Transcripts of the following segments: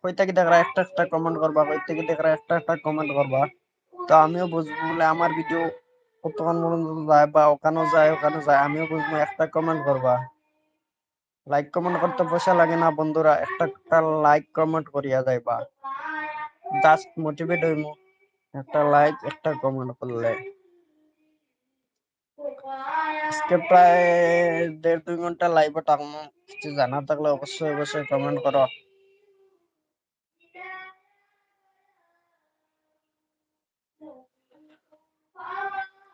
কই থেকে দেখরা একটা একটা কমেন্ট করবা কই থেকে দেখরা একটা একটা কমেন্ট করবা। তো আমিও বুঝব, বলে আমার ভিডিও কতক্ষণ পর্যন্ত যায় বা ওখানেও যায় ওখানে যায়, আমিও বুঝব একটা কমেন্ট করবা। লাইক কমেন্ট করতে পয়সা লাগে না বন্ধুরা, একটা একটা লাইক কমেন্ট করিয়া যাইবা। জাস্ট মোটিভেট হইমু, একটা লাইক একটা কমেন্ট করলে। আজকে প্রায় দেড় দুই ঘণ্টা লাইভে থাকব কিছু জানা থাকলে অবশ্যই অবশ্যই কমেন্ট করো।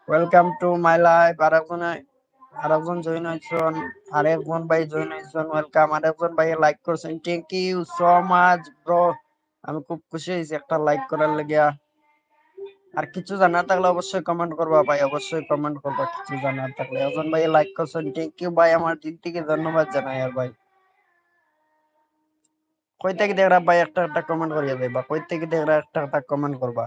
ওয়েলকাম টু মাই লাইফ আর একজন আরেকজন জয়েন হয়েছেন, আরেকজন ভাই জয়েন হয়েছেন ওয়েলকাম আরেকজন ভাই লাইক করছেন। Thank you so much bro আমি খুব খুশি হয়েছি একটা লাইক করার লাগিয়া। আর কিছু জানার থাকলে অবশ্যই কমেন্ট করবা ভাই, অবশ্যই কমেন্ট করবা কিছু জানার থাকলে। একজন ভাই লাইক করছেন থ্যাংক ইউ ভাই, আমার দিন থেকে ধন্যবাদ জানাই আর ভাই। কই থেকে দেখরা ভাই, একটা একটা কমেন্ট করিয়া দেবা কই থেকে দেখরা একটা একটা কমেন্ট করবা।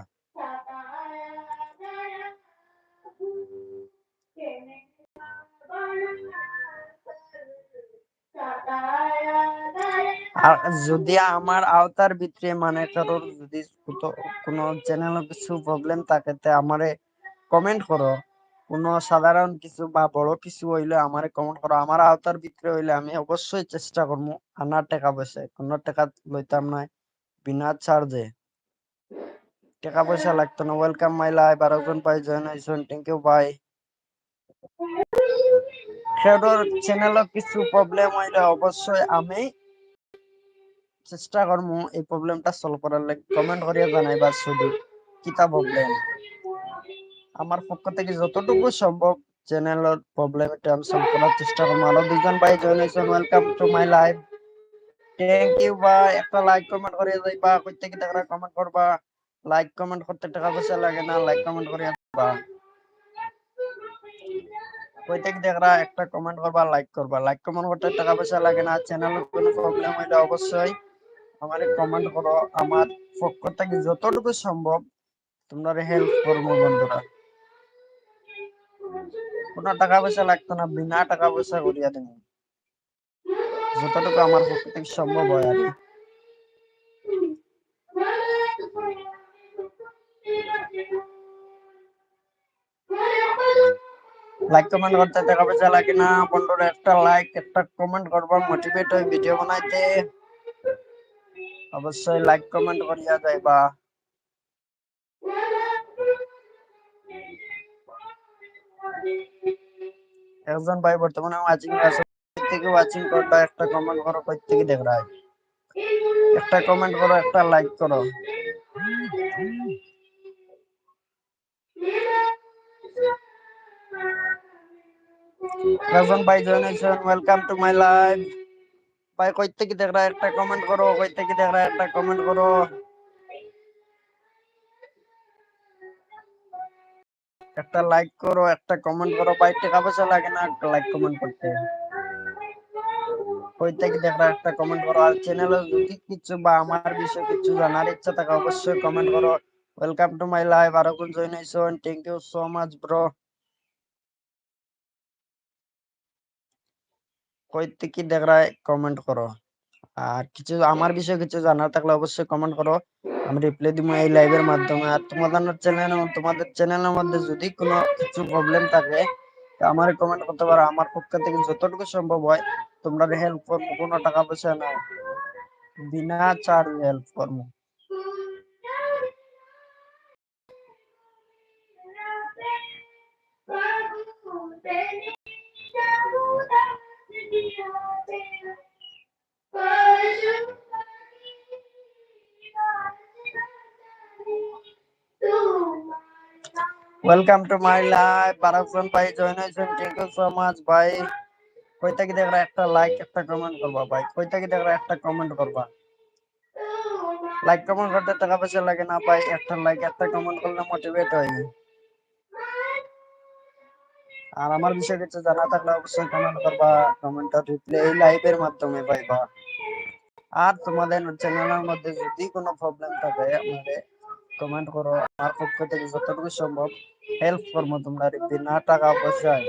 আর যদি আমার আওতার ভিতরে মানে কারোর যদি কোনো চ্যানেল কিছু প্রবলেম থাকে তে আমারে কমেন্ট করো। কোনো সাধারণ কিছু বা বড় কিছু হইলে আমারে কমেন্ট করো। আমার আওতার ভিতরে হইলে আমি অবশ্যই চেষ্টা করব আনার টাকা পয়সা। কোনো টাকা লইতাম না, বিনা চার্জে টাকা পয়সা লাগতো না। ওয়েলকাম মাই লাইভ আর একজন ভাই জয়েন হয়েছেন। থ্যাংক ইউ ভাই খেডোর চ্যানেলে কিছু প্রবলেম হইলে অবশ্যই আমি চেষ্টা করব এই প্রবলেমটা সলভ করার লাগে কমেন্ট করিয়া জানাইবা শুধু কিতা প্রবলেম আমার পক্ষ থেকে যতটুকু সম্ভব চ্যানেলের প্রবলেম এটা আমি সলভ করার চেষ্টা করব আরও দুজন ভাই জয়েন হয়েছেন welcome to my live thank you ভাই। একটা লাইক কমেন্ট করিয়া যাইবা কই থেকে দেখরা কমেন্ট করবা লাইক কমেন্ট করতে টাকা পয়সা লাগে না লাইক কমেন্ট করিয়া যাইবা কই দেখরা একটা কমেন্ট করবা লাইক করবা লাইক কমেন্ট করতে টাকা পয়সা লাগে না চ্যানেলের কোনো প্রবলেম হইলে অবশ্যই আমারে কমেন্ট করো আমার পক্ষ থেকে যতটুকু সম্ভব তোমরা হেল্প করব বন্ধুরা। কোনো টাকা পয়সা লাগতো না, বিনা টাকা পয়সা করিয়া দেব। যতটুকু আমার পক্ষ থেকে সম্ভব হয় আর লাইক কমেন্ট করতে, টাকা পয়সা লাগে না। বন্ধুরা, একটা লাইক একটা কমেন্ট করবা মোটিভেট হয়ে ভিডিও বানাইতে। অবশ্যই লাইক কমেন্ট করিয়া যাইবা। একজন ভাই বর্তমানে ওয়াচিং আছে থেকে ওয়াচিং করবা, একটা কমেন্ট করো থেকে দেখ রা একটা কমেন্ট করো, একটা লাইক করো। একজন ভাই join welcome to my live ভাই, কই থেকে দেখ রা একটা কমেন্ট করো, কই থেকে দেখ রা একটা কমেন্ট করো? একটা লাইক করো, একটা কমেন্ট করো। ভাই, টাকা পয়সা লাগে না লাইক কমেন্ট করতে। কই থেকে দেখরা একটা কমেন্ট করো? আর চ্যানেলে যদি কিছু বা আমার বিষয়ে কিছু জানার ইচ্ছা থাকে, অবশ্যই কমেন্ট করো। ওয়েলকাম টু মাই লাইভ আরও কোন জয়েন হইছেন thank you so much bro কই থেকে দেখরা কমেন্ট করো। আর কিছু আমার বিষয়ে কিছু জানার থাকলে অবশ্যই কমেন্ট করো। আমি রিপ্লাই দিব এই লাইভের মাধ্যমে। আর তোমাদের চ্যানেল তোমাদের চ্যানেলের মধ্যে যদি কোনো কিছু প্রবলেম থাকে আমার কমেন্ট করতে পারো। আমার পক্ষ থেকে যতটুকু সম্ভব হয় তোমরা হেল্প করব কোনো টাকা পয়সা না বিনা চার্জ হেল্প করব। ওয়েলকাম টু মাই লাইফ বারাকজন ভাই জয়েন হয়েছেন থ্যাংক ইউ সো মাচ ভাই কই থেকে দেখরা একটা লাইক একটা কমেন্ট করবা ভাই কই থেকে দেখরা একটা কমেন্ট করবা? লাইক কমেন্ট করতে টাকা পয়সা লাগে না ভাই একটা লাইক একটা কমেন্ট করলে মোটিভেট হয়। আর আমার বিষয়ে কিছু জানা থাকলে অবশ্যই কমেন্ট করবা কমেন্টটা রিপ্লাই এই লাইভের মাধ্যমে ভাই পাইবা। আর তোমাদের চ্যানেলের মধ্যে যদি কোনো প্রবলেম থাকে আমাদের কমেন্ট করো, আমার পক্ষ থেকে যতটুকু সম্ভব। হেল্প করব তোমরা বিনা টাকা পয়সায়